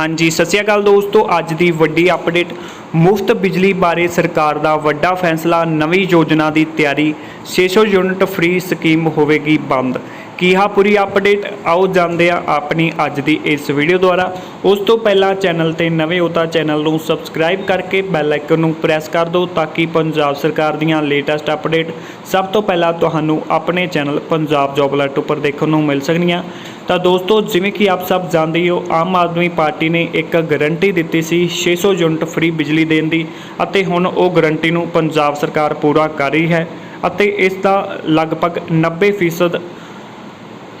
ਹਾਂਜੀ, ਸਤਿ ਸ਼੍ਰੀ ਅਕਾਲ ਦੋਸਤੋ। ਅੱਜ ਦੀ ਵੱਡੀ ਅਪਡੇਟ ਮੁਫਤ ਬਿਜਲੀ ਬਾਰੇ ਸਰਕਾਰ ਦਾ ਵੱਡਾ ਫੈਸਲਾ, ਨਵੀਂ ਯੋਜਨਾ ਦੀ ਤਿਆਰੀ 600 ਯੂਨਿਟ ਫ੍ਰੀ ਸਕੀਮ ਹੋਵੇਗੀ ਬੰਦ। ਕੀ ਹਾ ਪੂਰੀ ਅਪਡੇਟ ਆਓ ਜਾਣਦੇ ਆ ਆਪਣੀ ਅੱਜ ਦੀ ਇਸ ਵੀਡੀਓ ਦੁਆਰਾ। ਉਸ ਤੋਂ ਪਹਿਲਾਂ ਚੈਨਲ ਤੇ ਨਵੇਂ ਹੋ ਤਾਂ ਚੈਨਲ ਨੂੰ ਸਬਸਕ੍ਰਾਈਬ ਕਰਕੇ ਬੈਲ ਆਈਕਨ ਨੂੰ ਪ੍ਰੈਸ ਕਰ ਦਿਓ ਤਾਂ ਕਿ ਪੰਜਾਬ ਸਰਕਾਰ ਦੀਆਂ ਲੇਟੈਸਟ ਅਪਡੇਟ ਸਭ ਤੋਂ ਪਹਿਲਾਂ ਤੁਹਾਨੂੰ ਆਪਣੇ ਚੈਨਲ ਪੰਜਾਬ ਜੌਬ ਅਲਰਟ ਉੱਪਰ ਦੇਖਣ ਨੂੰ ਮਿਲ ਸਕਣਗੀਆਂ ਤਾਂ ਦੋਸਤੋ, ਜਿਵੇਂ ਕਿ ਆਪ ਸਭ ਜਾਣਦੇ ਹੋ, ਆਮ ਆਦਮੀ ਪਾਰਟੀ ਨੇ ਇੱਕ ਗਾਰੰਟੀ ਦਿੱਤੀ ਸੀ 600 ਯੂਨਿਟ ਫ੍ਰੀ ਬਿਜਲੀ ਦੇਣ ਦੀ ਅਤੇ ਹੁਣ ਉਹ ਗਾਰੰਟੀ ਨੂੰ ਪੰਜਾਬ ਸਰਕਾਰ ਪੂਰਾ ਕਰ ਰਹੀ ਹੈ ਅਤੇ ਇਸ ਦਾ ਲਗਭਗ 90%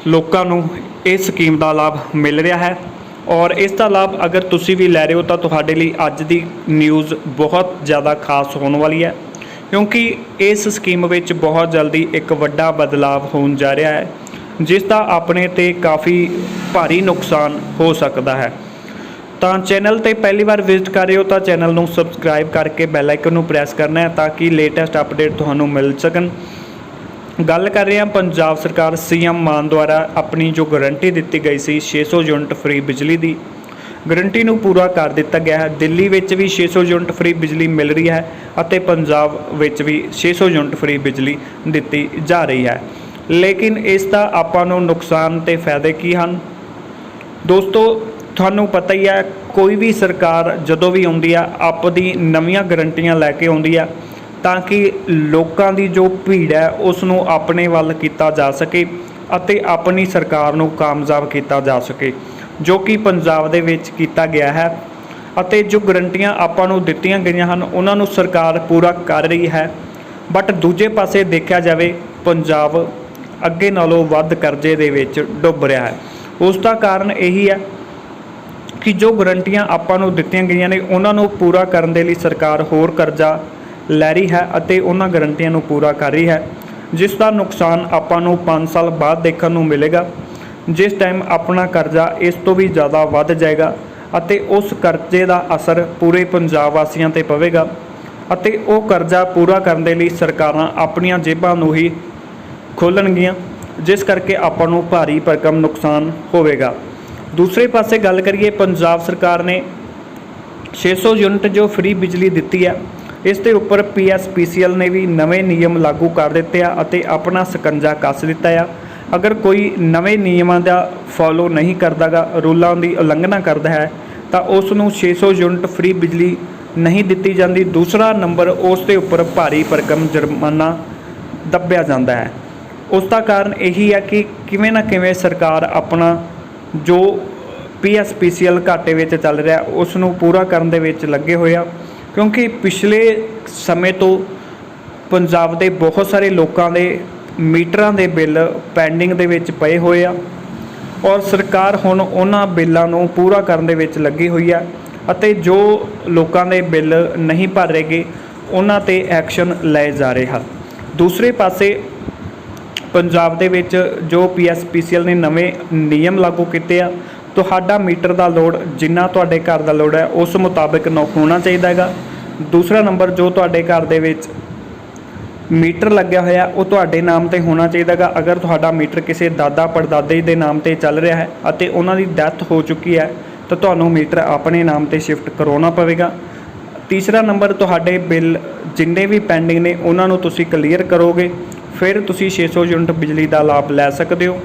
ਲੋਕਾਂ ਨੂੰ ਇਸ ਸਕੀਮ ਦਾ ਲਾਭ ਮਿਲ ਰਿਹਾ ਹੈ। ਔਰ ਇਸ ਦਾ ਲਾਭ ਅਗਰ ਤੁਸੀਂ ਵੀ ਲੈ ਰਹੇ ਹੋ ਤਾਂ ਤੁਹਾਡੇ ਲਈ ਅੱਜ ਦੀ ਨਿਊਜ਼ ਬਹੁਤ ਜ਼ਿਆਦਾ ਖਾਸ ਹੋਣ ਵਾਲੀ ਹੈ। ਕਿਉਂਕਿ ਇਸ ਸਕੀਮ ਵਿੱਚ ਬਹੁਤ ਜਲਦੀ ਇੱਕ ਵੱਡਾ ਬਦਲਾਅ ਹੋਣ ਜਾ ਰਿਹਾ ਹੈ, ਜਿਸ ਦਾ ਆਪਣੇ ਤੇ ਕਾਫੀ ਭਾਰੀ ਨੁਕਸਾਨ ਹੋ ਸਕਦਾ ਹੈ। ਤਾਂ ਚੈਨਲ ਤੇ ਪਹਿਲੀ ਵਾਰ ਵਿਜ਼ਿਟ ਕਰ ਰਹੇ ਹੋ ਤਾਂ ਚੈਨਲ ਨੂੰ ਸਬਸਕ੍ਰਾਈਬ ਕਰਕੇ ਬੈਲ ਆਈਕਨ ਨੂੰ ਪ੍ਰੈਸ ਕਰਨਾ ਹੈ ਤਾਂ ਕਿ ਲੇਟੈਸਟ ਅਪਡੇਟ ਤੁਹਾਨੂੰ ਮਿਲ ਸਕਣ। ਗੱਲ ਕਰ ਰਹੇ ਹਾਂ ਪੰਜਾਬ ਸਰਕਾਰ ਸੀਐਮ ਮਾਨ ਦੁਆਰਾ ਆਪਣੀ ਜੋ ਗਾਰੰਟੀ ਦਿੱਤੀ ਗਈ ਸੀ 600 ਯੂਨਿਟ ਫ੍ਰੀ ਬਿਜਲੀ ਦੀ। ਗਾਰੰਟੀ ਨੂੰ ਪੂਰਾ ਕਰ ਦਿੱਤਾ ਗਿਆ ਹੈ। ਦਿੱਲੀ ਵਿੱਚ ਵੀ 600 ਯੂਨਿਟ ਫ੍ਰੀ ਬਿਜਲੀ ਮਿਲ ਰਹੀ ਹੈ ਅਤੇ ਪੰਜਾਬ ਵਿੱਚ ਵੀ 600 ਯੂਨਿਟ ਫ੍ਰੀ ਬਿਜਲੀ ਦਿੱਤੀ ਜਾ ਰਹੀ ਹੈ। ਲੇਕਿਨ ਇਸ ਦਾ ਆਪਾਂ ਨੂੰ ਨੁਕਸਾਨ ਤੇ ਫਾਇਦੇ ਕੀ ਹਨ? ਦੋਸਤੋ, ਤੁਹਾਨੂੰ ਪਤਾ ਹੀ ਹੈ, ਕੋਈ ਵੀ ਸਰਕਾਰ ਜਦੋਂ ਵੀ ਆਉਂਦੀ ਆ ਆਪਦੀ ਨਵੀਆਂ ਗਰੰਟੀਆਂ ਲੈ ਕੇ ਆਉਂਦੀ ਆ ਤਾਂ ਕਿ ਲੋਕਾਂ ਦੀ ਜੋ ਭੀੜ ਹੈ ਉਸ ਨੂੰ ਆਪਣੇ ਵੱਲ ਕੀਤਾ ਜਾ ਸਕੇ ਅਤੇ ਆਪਣੀ ਸਰਕਾਰ ਨੂੰ ਕਾਮਯਾਬ ਕੀਤਾ ਜਾ ਸਕੇ, ਜੋ ਕਿ ਪੰਜਾਬ ਦੇ ਵਿੱਚ ਕੀਤਾ ਗਿਆ ਹੈ। ਅਤੇ ਜੋ ਗਰੰਟੀਆਂ ਆਪਾਂ ਨੂੰ ਦਿੱਤੀਆਂ ਗਈਆਂ ਹਨ, ਉਹਨਾਂ ਨੂੰ ਸਰਕਾਰ ਪੂਰਾ ਕਰ ਰਹੀ ਹੈ। ਬਟ ਦੂਜੇ ਪਾਸੇ ਦੇਖਿਆ ਜਾਵੇ, ਪੰਜਾਬ ਅੱਗੇ ਨਾਲੋਂ ਵੱਧ ਕਰਜ਼ੇ ਦੇ ਵਿੱਚ ਡੁੱਬ ਰਿਹਾ ਹੈ। ਉਸ ਦਾ ਕਾਰਨ ਇਹੀ ਹੈ ਕਿ ਜੋ ਗਰੰਟੀਆਂ ਆਪਾਂ ਨੂੰ ਦਿੱਤੀਆਂ ਗਈਆਂ ਨੇ, ਉਹਨਾਂ ਨੂੰ ਪੂਰਾ ਕਰਨ ਦੇ ਲਈ ਸਰਕਾਰ ਹੋਰ ਕਰਜ਼ਾ ਲੈ ਰਹੀ ਹੈ ਅਤੇ ਉਹਨਾਂ ਗਰੰਟੀਆਂ ਨੂੰ ਪੂਰਾ ਕਰ ਰਹੀ ਹੈ। ਜਿਸ ਦਾ ਨੁਕਸਾਨ ਆਪਾਂ ਨੂੰ 5 ਸਾਲ ਬਾਅਦ ਦੇਖਣ ਨੂੰ ਮਿਲੇਗਾ। ਜਿਸ ਟਾਈਮ ਆਪਣਾ ਕਰਜ਼ਾ ਇਸ ਤੋਂ ਵੀ ਜ਼ਿਆਦਾ ਵੱਧ ਜਾਏਗਾ ਅਤੇ ਉਸ ਕਰਜ਼ੇ ਦਾ ਅਸਰ ਪੂਰੇ ਪੰਜਾਬ ਵਾਸੀਆਂ ਤੇ ਪਵੇਗਾ ਅਤੇ ਉਹ ਕਰਜ਼ਾ ਪੂਰਾ ਕਰਨ ਦੇ ਲਈ ਸਰਕਾਰਾਂ ਆਪਣੀਆਂ ਜੇਬਾਂ ਨੂੰ ਹੀ ਖੋਲਣਗੀਆਂ, ਜਿਸ ਕਰਕੇ ਆਪਾਂ ਨੂੰ ਭਾਰੀ ਭਰਕਮ ਨੁਕਸਾਨ ਹੋਵੇਗਾ। ਦੂਸਰੇ ਪਾਸੇ ਗੱਲ ਕਰੀਏ, ਪੰਜਾਬ ਸਰਕਾਰ ਨੇ 600 ਯੂਨਿਟ ਜੋ ਫ੍ਰੀ ਬਿਜਲੀ ਦਿੱਤੀ ਹੈ ਇਸ ਦੇ ਉੱਪਰ ਪੀਐਸਪੀਸੀਐਲ ਨੇ ਵੀ ਨਵੇਂ ਨਿਯਮ ਲਾਗੂ ਕਰ ਦਿੱਤੇ ਆ ਅਤੇ ਆਪਣਾ ਸਕੰਜਾ ਕੱਸ ਦਿੱਤਾ ਆ। ਅਗਰ ਕੋਈ ਨਵੇਂ ਨਿਯਮਾਂ ਦਾ ਫੋਲੋ ਨਹੀਂ ਕਰਦਾਗਾ, ਰੂਲਾਂ ਦੀ ਉਲੰਘਣਾ ਕਰਦਾ ਹੈ, ਤਾਂ ਉਸ ਨੂੰ 600 ਯੂਨਿਟ ਫ੍ਰੀ ਬਿਜਲੀ ਨਹੀਂ ਦਿੱਤੀ ਜਾਂਦੀ। ਦੂਸਰਾ ਨੰਬਰ ਉਸ ਦੇ ਉੱਪਰ ਭਾਰੀ ਭਰਕਮ ਜੁਰਮਾਨਾ ਦੱਬਿਆ ਜਾਂਦਾ ਹੈ। ਉਸ ਦਾ ਕਾਰਨ ਇਹੀ ਹੈ ਕਿ ਕਿਵੇਂ ਨਾ ਕਿਵੇਂ ਸਰਕਾਰ ਆਪਣਾ ਜੋ ਪੀਐਸਪੀਸੀਐਲ ਘਾਟੇ ਵਿੱਚ ਚੱਲ ਰਿਹਾ ਉਸ ਨੂੰ ਪੂਰਾ ਕਰਨ ਦੇ ਵਿੱਚ ਲੱਗੇ ਹੋਏ ਆ। ਕਿਉਂਕਿ ਪਿਛਲੇ ਸਮੇਂ ਤੋਂ ਪੰਜਾਬ ਦੇ ਬਹੁਤ ਸਾਰੇ ਲੋਕਾਂ ਦੇ ਮੀਟਰਾਂ ਦੇ ਬਿੱਲ ਪੈਂਡਿੰਗ ਦੇ ਵਿੱਚ ਪਏ ਹੋਏ ਆ ਔਰ ਸਰਕਾਰ ਹੁਣ ਉਹਨਾਂ ਬਿੱਲਾਂ ਨੂੰ ਪੂਰਾ ਕਰਨ ਦੇ ਵਿੱਚ ਲੱਗੀ ਹੋਈ ਆ ਅਤੇ ਜੋ ਲੋਕਾਂ ਦੇ ਬਿੱਲ ਨਹੀਂ ਭਰ ਰਹੇਗੇ ਉਹਨਾਂ ਤੇ ਐਕਸ਼ਨ ਲਏ ਜਾ ਰਹੇ ਹਨ। ਦੂਸਰੇ ਪਾਸੇ ਪੰਜਾਬ ਦੇ ਵਿੱਚ ਜੋ ਪੀਐਸਪੀਸੀਐਲ ਨੇ ਨਵੇਂ ਨਿਯਮ ਲਾਗੂ ਕੀਤੇ ਆ ਤੁਹਾਡਾ ਮੀਟਰ ਦਾ ਲੋਡ, ਜਿੰਨਾ ਤੁਹਾਡੇ ਘਰ ਦਾ ਲੋਡ ਹੈ, ਉਸ ਮੁਤਾਬਕ ਨਾ ਹੋਣਾ ਚਾਹੀਦਾ ਹੈਗਾ। ਦੂਸਰਾ ਨੰਬਰ, ਜੋ ਤੁਹਾਡੇ ਘਰ ਦੇ ਵਿੱਚ ਮੀਟਰ ਲੱਗਿਆ ਹੋਇਆ, ਉਹ ਤੁਹਾਡੇ ਨਾਮ ਤੇ ਹੋਣਾ ਚਾਹੀਦਾ ਚਾਹੀਦਾਗਾ ਅਗਰ ਤੁਹਾਡਾ ਮੀਟਰ ਕਿਸੇ ਦਾਦਾ ਪੜਦਾਦੇ ਦੇ ਨਾਮ ਤੇ ਚੱਲ ਰਿਹਾ ਹੈ ਅਤੇ ਉਹਨਾਂ ਦੀ ਡੈਥ ਹੋ ਚੁੱਕੀ ਹੈ, ਤਾਂ ਤੁਹਾਨੂੰ ਮੀਟਰ ਆਪਣੇ ਨਾਮ ਤੇ ਸ਼ਿਫਟ ਕਰਵਾਉਣਾ ਪਵੇਗਾ। ਤੀਸਰਾ ਨੰਬਰ, ਤੁਹਾਡੇ ਬਿੱਲ ਜਿੰਨੇ ਵੀ ਪੈਂਡਿੰਗ ਨੇ, ਉਹਨਾਂ ਨੂੰ ਤੁਸੀਂ ਕਲੀਅਰ ਕਰੋਗੇ। ਫਿਰ ਤੁਸੀਂ 600 ਯੂਨਿਟ ਬਿਜਲੀ ਦਾ ਲਾਭ ਲੈ ਸਕਦੇ ਹੋ।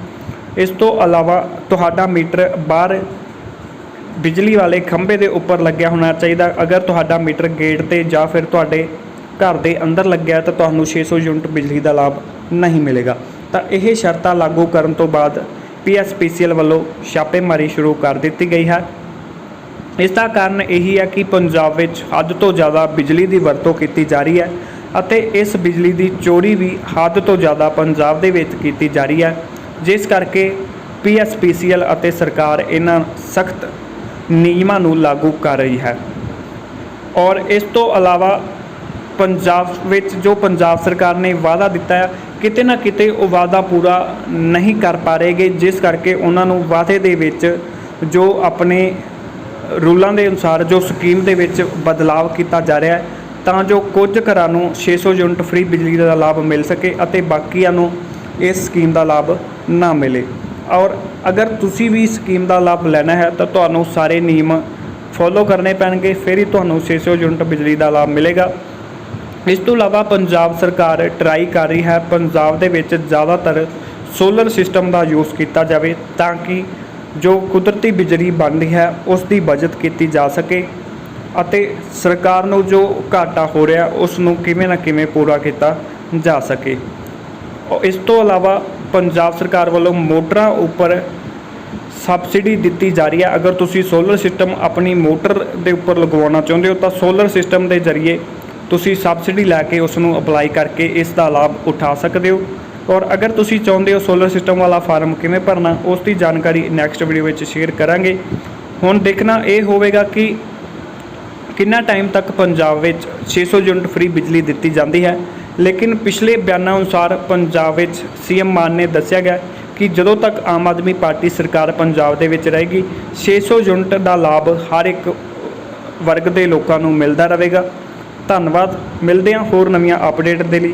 ਇਸ ਤੋਂ ਇਲਾਵਾ ਤੁਹਾਡਾ ਮੀਟਰ ਬਾਹਰ ਬਿਜਲੀ ਵਾਲੇ ਖੰਭੇ ਦੇ ਉੱਪਰ ਲੱਗਿਆ ਹੋਣਾ ਚਾਹੀਦਾ। ਅਗਰ ਤੁਹਾਡਾ ਮੀਟਰ ਗੇਟ ਤੇ ਜਾਂ ਫਿਰ ਤੁਹਾਡੇ ਘਰ ਦੇ ਅੰਦਰ ਲੱਗਿਆ ਤਾਂ ਤੁਹਾਨੂੰ 600 ਯੂਨਿਟ ਬਿਜਲੀ ਦਾ ਲਾਭ ਨਹੀਂ ਮਿਲੇਗਾ। ਤਾਂ ਇਹ ਸ਼ਰਤਾਂ ਲਾਗੂ ਕਰਨ ਤੋਂ ਬਾਅਦ ਪੀਐਸਪੀਸੀਐਲ ਵੱਲੋਂ ਛਾਪੇਮਾਰੀ ਸ਼ੁਰੂ ਕਰ ਦਿੱਤੀ ਗਈ ਹੈ। ਇਸ ਦਾ ਕਾਰਨ ਇਹੀ ਹੈ ਕਿ ਪੰਜਾਬ ਵਿੱਚ ਹੱਦ ਤੋਂ ਜ਼ਿਆਦਾ ਬਿਜਲੀ ਦੀ ਵਰਤੋਂ ਕੀਤੀ ਜਾ ਰਹੀ ਹੈ ਅਤੇ ਇਸ ਬਿਜਲੀ ਦੀ ਚੋਰੀ ਵੀ ਹੱਦ ਤੋਂ ਜ਼ਿਆਦਾ ਪੰਜਾਬ ਦੇ ਵਿੱਚ ਕੀਤੀ ਜਾ ਰਹੀ ਹੈ। ਜਿਸ ਕਰਕੇ ਪੀਐਸਪੀਸੀਐਲ ਅਤੇ ਸਰਕਾਰ ਇਹਨਾਂ ਸਖਤ ਨਿਯਮਾਂ ਨੂੰ ਲਾਗੂ ਕਰ ਰਹੀ ਹੈ। ਔਰ ਇਸ ਤੋਂ ਇਲਾਵਾ ਪੰਜਾਬ ਵਿੱਚ ਜੋ ਪੰਜਾਬ ਸਰਕਾਰ ਨੇ ਵਾਅਦਾ ਦਿੱਤਾ ਹੈ, ਕਿਤੇ ਨਾ ਕਿਤੇ ਉਹ ਵਾਅਦਾ ਪੂਰਾ ਨਹੀਂ ਕਰ ਪਾ ਰਹੇਗੇ ਜਿਸ ਕਰਕੇ ਉਹਨਾਂ ਨੂੰ ਵਾਅਦੇ ਦੇ ਵਿੱਚ ਜੋ ਆਪਣੇ ਰੂਲਾਂ ਦੇ ਅਨੁਸਾਰ ਜੋ ਸਕੀਮ ਦੇ ਵਿੱਚ ਬਦਲਾਅ ਕੀਤਾ ਜਾ ਰਿਹਾ ਹੈ, ਤਾਂ ਜੋ ਕੁਝ ਘਰਾਂ ਨੂੰ 600 ਯੂਨਿਟ ਫ੍ਰੀ ਬਿਜਲੀ ਦਾ ਲਾਭ ਮਿਲ ਸਕੇ ਅਤੇ ਬਾਕੀਆਂ ਨੂੰ ਇਸ ਸਕੀਮ ਦਾ ਲਾਭ ਨਾ ਮਿਲੇ। ਔਰ ਅਗਰ ਤੁਸੀਂ ਵੀ ਇਸ ਸਕੀਮ ਦਾ ਲਾਭ ਲੈਣਾ ਹੈ, ਤਾਂ ਤੁਹਾਨੂੰ ਸਾਰੇ ਨਿਯਮ ਫੋਲੋ ਕਰਨੇ ਪੈਣਗੇ, ਫਿਰ ਹੀ ਤੁਹਾਨੂੰ 600 ਯੂਨਿਟ ਬਿਜਲੀ ਦਾ ਲਾਭ ਮਿਲੇਗਾ। ਇਸ ਤੋਂ ਇਲਾਵਾ ਪੰਜਾਬ ਸਰਕਾਰ ਟਰਾਈ ਕਰ ਰਹੀ ਹੈ, ਪੰਜਾਬ ਦੇ ਵਿੱਚ ਜ਼ਿਆਦਾਤਰ ਸੋਲਰ ਸਿਸਟਮ ਦਾ ਯੂਜ਼ ਕੀਤਾ ਜਾਵੇ, ਤਾਂ ਕਿ ਜੋ ਕੁਦਰਤੀ ਬਿਜਲੀ ਬਣਦੀ ਹੈ, ਉਸ ਦੀ ਬਚਤ ਕੀਤੀ ਜਾ ਸਕੇ। ਅਤੇ ਸਰਕਾਰ ਨੂੰ ਜੋ ਘਾਟਾ ਹੋ ਰਿਹਾ, ਉਸ ਨੂੰ ਕਿਵੇਂ ਨਾ ਕਿਵੇਂ ਪੂਰਾ ਕੀਤਾ ਜਾ ਸਕੇ। ਇਸ ਤੋਂ ਇਲਾਵਾ ਪੰਜਾਬ ਸਰਕਾਰ ਵੱਲੋਂ ਮੋਟਰਾਂ ਉੱਪਰ ਸਬਸਿਡੀ ਦਿੱਤੀ ਜਾ ਰਹੀ ਹੈ। ਅਗਰ ਤੁਸੀਂ ਸੋਲਰ ਸਿਸਟਮ ਆਪਣੀ ਮੋਟਰ ਦੇ ਉੱਪਰ ਲਗਵਾਉਣਾ ਚਾਹੁੰਦੇ ਹੋ, ਤਾਂ ਸੋਲਰ ਸਿਸਟਮ ਦੇ ਜ਼ਰੀਏ ਤੁਸੀਂ ਸਬਸਿਡੀ ਲੈ ਕੇ ਉਸ ਨੂੰ ਅਪਲਾਈ ਕਰਕੇ ਇਸ ਦਾ ਲਾਭ ਉਠਾ ਸਕਦੇ ਹੋ। ਔਰ ਅਗਰ ਤੁਸੀਂ ਚਾਹੁੰਦੇ ਹੋ ਸੋਲਰ ਸਿਸਟਮ ਵਾਲਾ ਫਾਰਮ ਕਿਵੇਂ ਭਰਨਾ, ਉਸ ਦੀ ਜਾਣਕਾਰੀ ਨੈਕਸਟ ਵੀਡੀਓ ਵਿੱਚ ਸ਼ੇਅਰ ਕਰਾਂਗੇ। ਹੁਣ ਦੇਖਣਾ ਇਹ ਹੋਵੇਗਾ ਕਿ ਕਿੰਨਾ ਟਾਈਮ ਤੱਕ ਪੰਜਾਬ ਵਿੱਚ 600 ਯੂਨਿਟ ਫ੍ਰੀ ਬਿਜਲੀ ਦਿੱਤੀ ਜਾਂਦੀ ਹੈ। ਲੇਕਿਨ ਪਿਛਲੇ ਬਿਆਨਾਂ ਅਨੁਸਾਰ ਪੰਜਾਬ ਵਿੱਚ ਸੀਐਮ ਮਾਨ ਨੇ ਦੱਸਿਆ ਗਿਆ ਕਿ ਜਦੋਂ ਤੱਕ ਆਮ ਆਦਮੀ ਪਾਰਟੀ ਸਰਕਾਰ ਪੰਜਾਬ ਦੇ ਵਿੱਚ ਰਹੇਗੀ 600 ਯੂਨਿਟ ਦਾ ਲਾਭ ਹਰ ਇੱਕ ਵਰਗ ਦੇ ਲੋਕਾਂ ਨੂੰ ਮਿਲਦਾ ਰਹੇਗਾ। ਧੰਨਵਾਦ, ਮਿਲਦੇ ਹਾਂ ਹੋਰ ਨਵੀਆਂ ਅਪਡੇਟ ਦੇ ਲਈ।